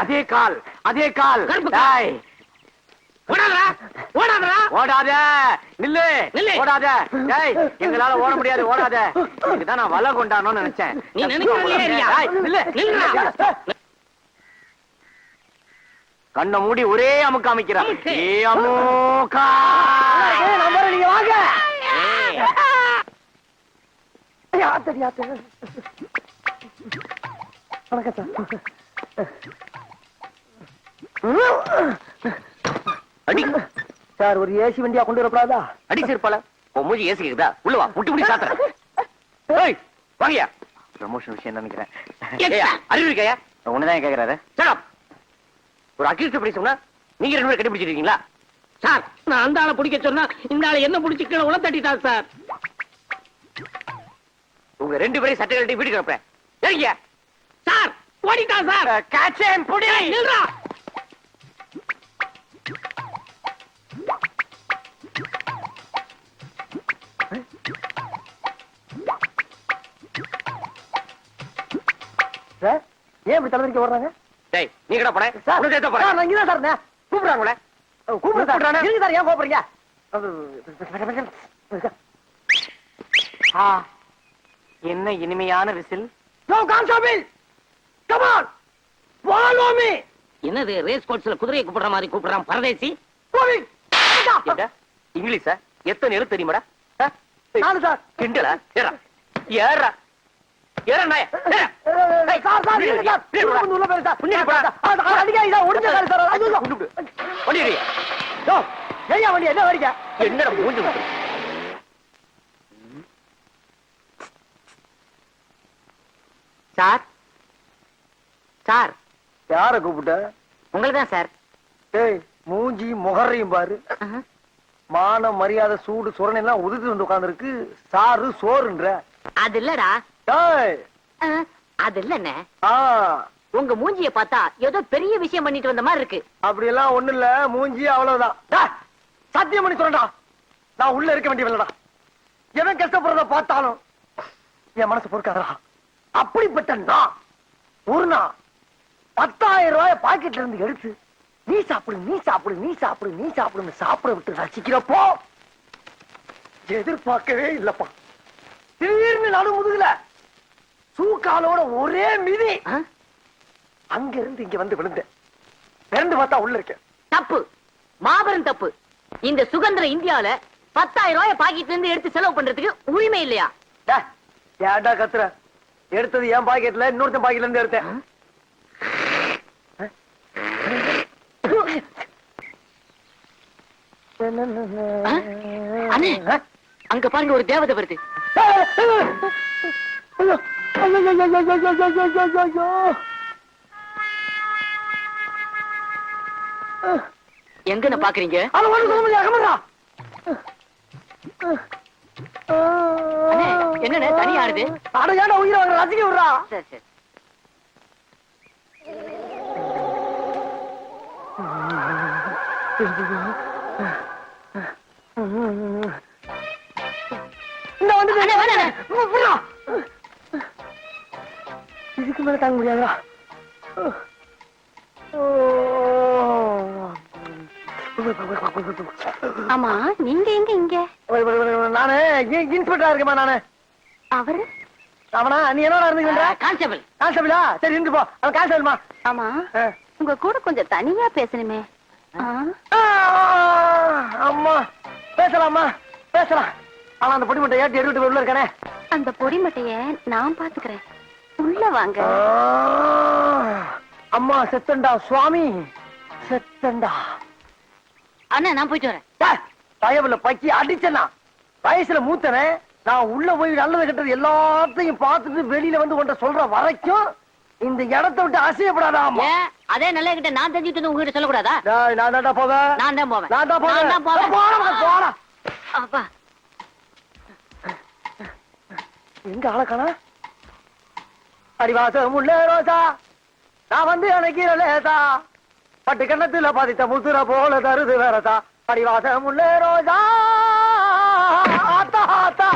அதே கால் அதே கால். ஓடாத. நில்லு. நில்லு. ஓடாத. டேய் எங்களால ஓட முடியாது ஓடாத. இதுதான் நான் வலை நினைச்சேன். நீ. டேய், நில்லு. கண்ணை மூடி ஒரே அமுக்கு அமைக்கிறான் அமுக்கு. ஏ அமுக்கா நீங்க வாங்க. ஆத்தடி ஆத்தடி வணக்கம் சார். அடி. சார் ஒரு ஏசி வண்டியா கொண்டு வரக்கூடாதா? அடி சிறுப்பால உன் மூஞ்சி ஏசி கேக்குதா? உள்ள வா முட்டி முடி சாத்துறேன் ஏய் வாங்கயா ப்ரமோஷன் விஷயம் நினைக்கிறேன். அறிவு இருக்கையா? உன்னதான் கேக்குறாரு? Up. ஒரு அக்யூஸ்ட் படி சொன்னா நீங்க ரெண்டு பேரும் கண்டுபிடிச்சிருக்கீங்களா? சார் நான் அந்த ஆளை பிடிக்க சொன்னா இந்த ஆளை என்ன பிடிச்சி கீழே உள்ள தட்டிட்டார் சார். உங்க ரெண்டு பேரையும் சட்டை கட்டி வீட்டுக்கு அனுப்புறேன். சரிங்க சார் ஓடிட்டான் சார். காச்சேன் புடி. நில்றா. சார் ஏன் இப்படி தலைவரிக்க வர்றாங்க டேய் நீ கடா சார். உனக்கு ஏத்த போற சார் சார், ஏன் என்ன இனிமையான விசில்! என்னது ரேஸ் கோர்ஸ்ல குதிரையை கூப்பிடுற மாதிரி கூப்பிடுறான் பரதேசி? இங்கிலீஷா? எத்தனை எழுத்து தெரியுமாடா? நானு சார். கிண்டலா? ஏறா. ஏறா. என்ன வரீங்க? என்னடா மூஞ்சி விட்டு சார். சார். யார கூப்பிட்ட? உங்களை தான் சார். ஏய் மூஞ்சி முகரையும் பாரு. மான மரியாதை சூடு சுரணை எல்லாம் உதுத்து வந்து உட்கார்ந்துருக்கு. சாரு சோறுன்ற. அது இல்லடா. அது இல்லண்ணே உங்க மூஞ்சிய பார்த்தா ஏதோ பெரிய விஷயம் பண்ணிட்டு வந்த மாதிரி இருக்கு. அப்படி எல்லாம் ஒண்ணு இல்ல. மூஞ்சி அவ்வளவுதான். சத்தியம் பண்ணி சொல்றேன்டா. நான் உள்ள இருக்க வேண்டியவில்லடா எவன் கஷ்டப்படுறத பார்த்தாலும் என் மனசு பொறுக்காதடா. அப்படிப்பட்ட நான் ஒரு நாள் பத்தாயிரம் ரூபாய பாக்கெட்ல இருந்து எடுத்து நீ சாப்பிடு நீ சாப்பிடு நீ சாப்பிடு நீ சாப்பிடுன்னு சாப்பிட விட்டு ரசிக்கிறப்போ எதிர்பார்க்கவே இல்லப்பா. திடீர்னு நடு முதுகுல சூக்காலோட ஒரே மிதி. அங்க இருந்து இங்க வந்து விழுந்தேன். பிறந்து பார்த்தா உள்ள இருக்கேன். தப்பு. மாபெரும் தப்பு. இந்த சுதந்திர இந்தியால பத்தாயிரம் ரூபாய் பாக்கெட்ல இருந்து எடுத்து செலவு பண்றதுக்கு உரிமை இல்லையா? ஏன்டா கத்துற? எடுத்தது என் பாக்கெட்ல இன்னொருத்தன் பாக்கெட்ல இருந்து எடுத்தேன். அங்க பாருங்க ஒரு தேவதை வருது. எங்கன்னு பாக்குறீங்க அண்ணே, என்னண்ணே, தனி ஆடுது? அட ஏன்டா உயிரை வாங்குற ரசிக்க விடுறா சரி சரி இந்த வந்து விடுறா இதுக்கு மேல தாங்க முடியாதுடா. ஆமா நீங்க எங்க இங்க? நானு இன்ஸ்பெக்டரா இருக்கேமா நானு. அவரு? அவனா? நீ என்னடா இருந்துக்கின்ற கான்ஸ்டபிள். கான்ஸ்டபிளா? சரி இருந்து போ. அவன் கான்ஸ்டபிள்மா. ஆமா உங்க கூட கொஞ்சம் தனியா பேசணுமே? அம்மா. பேசலாமா பேசலாம். ஆனா அந்த பொடி மட்டும் ஏற்றி எடுத்துட்டு உள்ள இருக்கானே. அந்த பொடி மட்டைய நான் பாத்துக்கிறேன். உள்ள வாங்க. அம்மா செத்தண்டா சுவாமி. செத்தண்டா. அண்ணா நான் போயிட்டு வரேன். டேய், பயவுல பக்கி அடிச்சனா வயசுல மூத்தனே நான் உள்ள போய் நல்லது கெட்டது எல்லாத்தையும் பார்த்துட்டு வெளியில வந்து உன்ட்ட சொல்ற வரைக்கும் இந்த இடத்தை விட்டு அசையப்படாதா அதே நல்ல கிட்ட நான் தெரிஞ்சுட்டு உங்ககிட்ட சொல்லக்கூடாதா? டேய், நான் தான்டா போவேன். நான் தான் போவேன். நான் தான் போவேன். நான் தான் போவேன். போடா, போடா. அப்பா. எங்க ஆளக்கானா அடிவாசம் உள்ள ரோசா. நான் வந்து அணைக்கிற லேசா. பட்டு கண்ணத்துல பாதித்த முத்துற போல தருது வேறதா. படிவாசம் உள்ள ரோஜா ஆத்தா ஆத்தா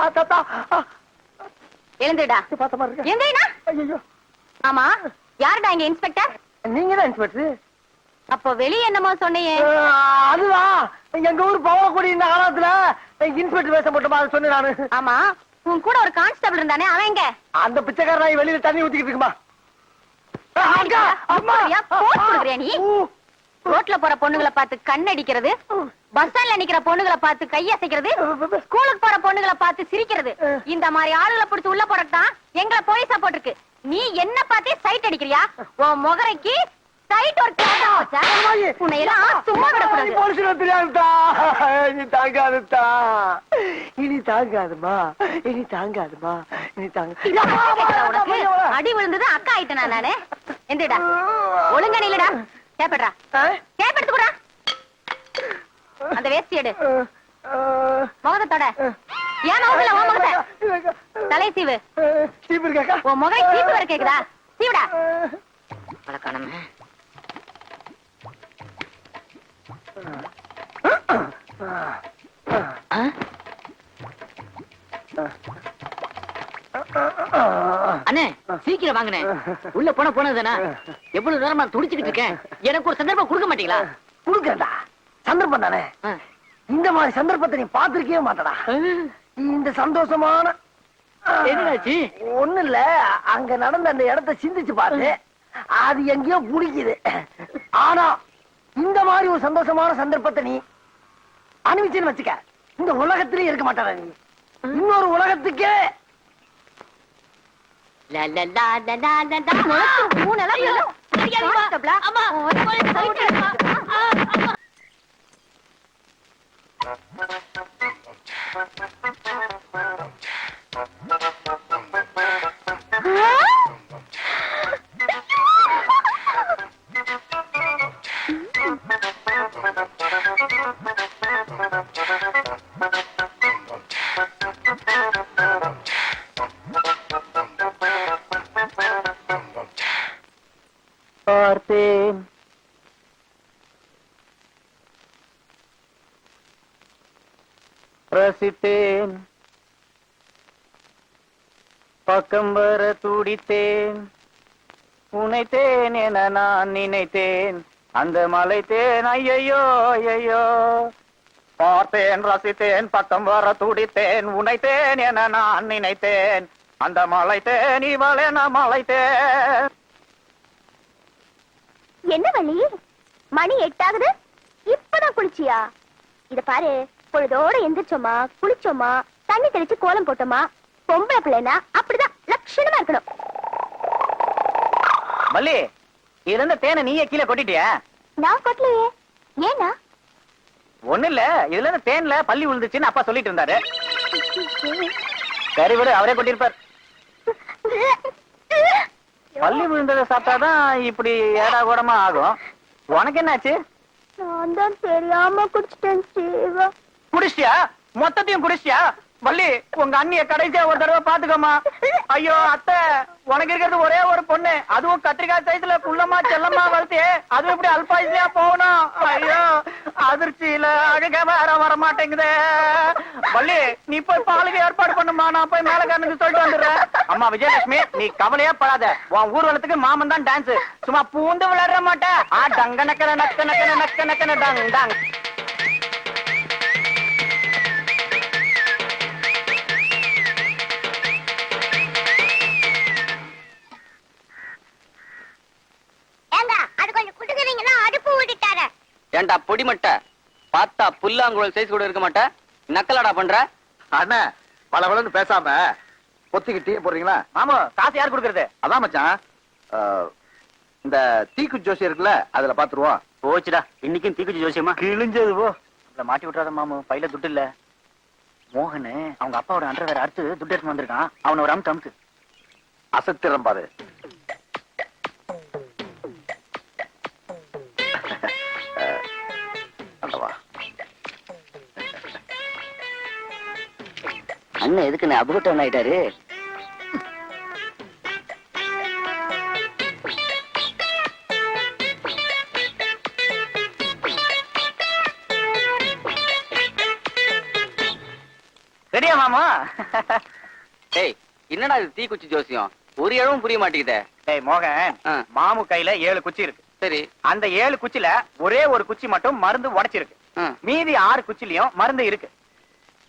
ஆத்தா. எழுந்துடா பார்த்த மாதிரி ஐயோ ஆமா யாருடா இங்க இன்ஸ்பெக்டர்? நீங்க தான் இன்ஸ்பெக்டர். அப்போ வெளிய என்னமோ சொன்னியே அதுதான். எங்க ஊர் பவளக்குடி இந்த காலத்துல இன்ஸ்பெக்டர் போட்டுமா அதை சொன்னேன் நானு. ஆமா. உன் கூட ஒரு கான்ஸ்டபிள் இருந்தானே அவன் எங்க? அந்த பிச்சைக்கார நாய் வெளியில தண்ணி ஊத்திக்கிட்டு இருக்குமா? ரோட்ல போற பொண்ணுங்களை பார்த்து கண்ணடிக்கிறது பஸ் ஸ்டாண்ட்ல நிக்கிற பொண்ணுங்களை பார்த்து கையசைக்கிறது ஸ்கூலுக்கு போற பொண்ணுங்களை பார்த்து சிரிக்கிறது. இந்த மாதிரி ஆளுகளை பிடிச்சு உள்ள போறதுதான் எங்களை போலீஸா போட்டிருக்கு. நீ என்ன பார்த்தே சைட் அடிக்கிறியா? உன் முகரைக்கு சைட் ஒரு கேட்டா வச்சா உன்னை எல்லாம் சும்மா விடக்கூடாது. போலீஸ்ல தெரியாதுதா இனி தாங்காதுதா இனி தாங்காதுமா? இனி தாங்காதுமா? இனி தாங்க இதோ கேக்குதா உனக்கு அடி விழுந்தது அக்கா ஆயிட்டனா நானு? எந்திரடா. ஒழுங்கா நில்லுடா. கேப்பட்றா கேப்படுத்து கூடா அந்த வேஷ்டி எடு. முகத்தை தொட ஏன் முகத்துல உன் முகத்தை? தலை சீவு. உன் முகை சீப்பு வர கேக்குதா? சீவுடா. வழக்கானமே அண்ணே சீக்கிரம் வாங்கண்ணே. உள்ள போன போனதுதானே? எவ்வளவு நேரமா துடிச்சுக்கிட்டு இருக்கேன். எனக்கு ஒரு சந்தர்ப்பம் கொடுக்க மாட்டீங்களா? குடுக்கறா சந்தர்ப்பம் தானே. இந்த மாதிரி சந்தர்ப்பத்தை நீ பாத்திருக்கவே மாட்டடா. இந்த சந்தோஷமான என்னாச்சு? ஒண்ணு இல்ல. அங்க நடந்த அந்த இடத்தை சிந்திச்சு பாரு அது எங்கேயோ புடிக்குது ஆனா இந்த மாதிரி ஒரு சந்தோஷமான சந்தர்ப்பத்தை நீ அனுபவிச்சுன்னு வச்சுக்க. இந்த உலகத்திலே இருக்க மாட்டாடா நீ. இன்னொரு உலகத்துக்கே. லா, லா, லா, லா, லா, லா, லா. முகத்து மூணு துடித்தேன் பக்கம் வர துடித்தேன். உனைத்தேன் என நான் நினைத்தேன். அந்த மலைத்தேன் ஐயையோ ஐயையோ. பார்த்தேன் ரசித்தேன் பக்கம் வர துடித்தேன். உனைத்தேன் என நான் நினைத்தேன். அந்த மலைத்தேன் இவளென மலைத்தேன். என்ன வள்ளி? மணி எட்டாகுது. இப்பதான் குளிச்சியா? இத பாரு. பொழுதோட எந்திரிச்சோமா குளிச்சோமா தண்ணி தெளிச்சு கோலம் போட்டோமா பொம்பளை பிள்ளைனா அப்படிதான் லட்சணமா இருக்கணும். மல்லி இருந்த தேனை நீயே கீழே கொட்டிட்டியா? நான் கொட்டலையே. ஏனா ஒண்ணு இல்ல இதுல இருந்து தேன்ல பள்ளி விழுந்துச்சுன்னு அப்பா சொல்லிட்டு இருந்தாரு. விடு அவரே கொட்டிருப்பார் பள்ளி விழுந்ததை சாப்பிட்டாதான் இப்படி ஏடா கூடமா ஆகும். உனக்கு என்னாச்சு? நான் தான் தெரியாம குடிச்சிட்டேன் சீவா குடிச்சியா மொத்தத்தையும் குடிச்சியா வள்ளி உங்க அண்ணிய கடைசியா ஒரு தடவை பாத்துக்கோமா ஐயோ அத்தை உனக்கு இருக்கிறது ஒரே ஒரு பொண்ணு. அதுவும் கத்திரிக்காய் சைஸ்ல புள்ளமா செல்லமா வளர்த்து அது இப்படி அல்பாயுசியா போகணும். ஐயோ அதிர்ச்சியில அழக வேற வர மாட்டேங்குதே வள்ளி நீ போய் பாலுக்கு ஏற்பாடு பண்ணுமா நான் போய் மேலக்காரனுக்கு சொல்லிட்டு வந்துடுறேன். அம்மா விஜயலட்சுமி நீ கவலையே படாத. உன் ஊர்வலத்துக்கு மாமன் தான் டான்ஸ் சும்மா பூந்து விளையாட மாட்டேன் ஆ டங்க நக்கன நக்க நக்கன நக்க நக்கன டங் டங். பொடிமட்டை பார்த்தா புல்லாங்குழல் சைஸ் கூட இருக்க மாட்டே. நக்கலடா பண்ற? அண்ணா பல பலன்னு பேசாம பொத்திக்கு டீ போடுறீங்களா? மாமு காசு யார் கொடுக்கறது? அதான் மச்சான். இந்த தீக்கு ஜோசி இருக்குல்ல அதுல பாத்துருவோம். போச்சுடா. இன்னைக்கும் தீக்குச்சி ஜோசியமா கிழிஞ்சது போ. நம்மள மாட்டி விட்டுறாத மாமு பையில துட்டு இல்ல. மோகனு அவங்க அப்பாவோட அண்டர் வேற அடுத்து துட்டு எடுத்து வந்திருக்கான். அவனை ஒரு அமுக்கு அமுக்கு அசத்திரம் பாரு. அண்ணன் எதுக்கு நான் அபகட்டம் ஆயிட்டாரு சரியா மாமா? என்னடா இது தீக்குச்சி ஜோசியம்? ஒரு இழவும் புரிய மாட்டேங்குது. டேய் மோகன் மாமு கையில ஏழு குச்சி இருக்கு. சரி. அந்த ஏழு குச்சில ஒரே ஒரு குச்சி மட்டும் மருந்து உடைச்சிருக்கு. ஆ. மீதி ஆறு குச்சிலயும் மருந்து இருக்கு.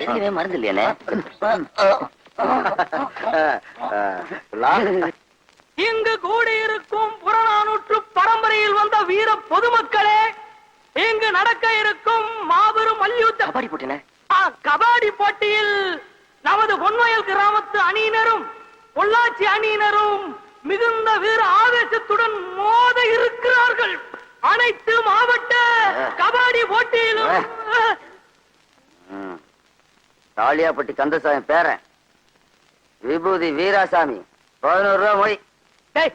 எதுவுமே மருந்து இல்லையானே இங்கு கூடியிருக்கும் புறநானூற்று பரம்பரையில் வந்த வீர பொதுமக்களே இங்கு நடக்க இருக்கும் மாபெரும் மல்யுத்த கபாடி போட்டினே கபாடி போட்டியில் நமது பொன்வயல் கிராமத்து அணியினரும் பொள்ளாச்சி அணியினரும் மிகுந்த வீர ஆவேசத்துடன் மோத இருக்கிறார்கள். அனைத்து மாவட்ட கபாடி போட்டியிலும் தாலியாப்பட்டி கந்தசாமி பேரன். விபூதி வீராசாமி. பதினோரு ரூபா மொய். டேய்,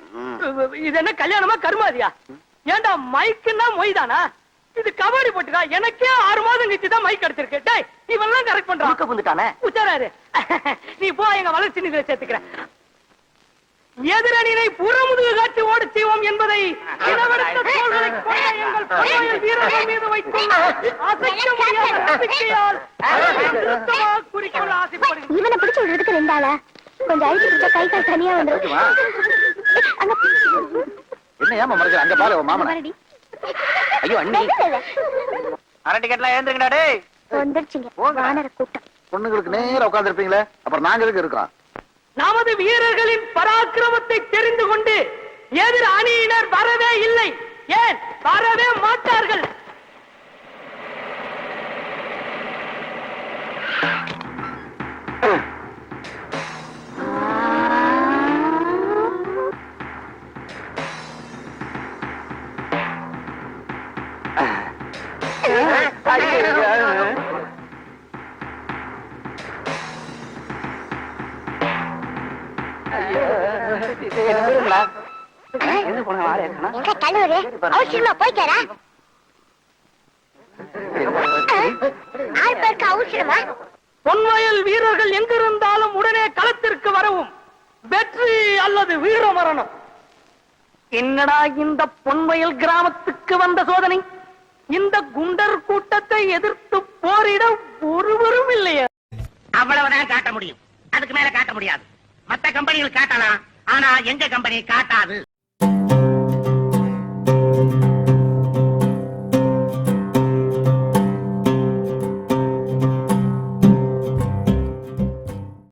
இது என்ன கல்யாணமா கருமாதியா? ஏன்டா மைக்குன்னா மொய் தானா இது கபாடி போட்டுக்கா எனக்கே ஆறு மாதம் கழிச்சு தான் மைக் கிடைச்சிருக்கு டேய் இவெல்லாம் கரெக்ட் பண்றான். புந்துட்டானே உச்சாராரு நீ போ எங்க வளர்ச்சி நிதியில சேர்த்துக்கிறேன். எதிரணியை புறமுதுகு காட்டி ஓடச் செய்வோம் என்பதை வீரர்கள் மீது வைத்துள்ள அசைக்க முடியாத நம்பிக்கையால் திருத்தமாக குறிக்கொள்ள ஆசைப்படுகிறேன் இவனை பிடிச்சு விடுறதுக்கு ரெண்டாளா? கொஞ்சம் அழுத்தி பிடிச்சா கை கால் தனியா அங்க என்ன ஏமா மறைக்கிற? அங்க பாரு மாமனை. ஐயோ அண்ணி. அரை டிக்கெட்லாம் ஏந்துருங்கடா டேய். வந்துருச்சுங்க. வானர கூட்டம். பொண்ணுங்களுக்கு நேரா உட்கார்ந்து இருப்பீங்களே அப்புறம் நாங்க எதுக்கு இருக்கோம்? நமது வீரர்களின் பராக்கிரமத்தை தெரிந்து கொண்டு எதிர் அணியினர் வரவே இல்லை ஏன் வரவே மாட்டார்கள் எங்க கல்லூரி அவசியமா போய்க்காரா ஆள் பேருக்கு அவசரமா பொன்வயல் வீரர்கள் எங்கிருந்தாலும் உடனே களத்திற்கு வரவும். வெற்றி அல்லது வீர மரணம். என்னடா இந்த பொன்வயல் கிராமத்துக்கு வந்த சோதனை? இந்த குண்டர் கூட்டத்தை எதிர்த்து போரிட ஒருவரும் இல்லையே. அவ்வளவுதான் காட்ட முடியும். அதுக்கு மேல காட்ட முடியாது. மத்த கம்பெனிகள் காட்டலாம். ஆனா எங்க கம்பெனி காட்டாது?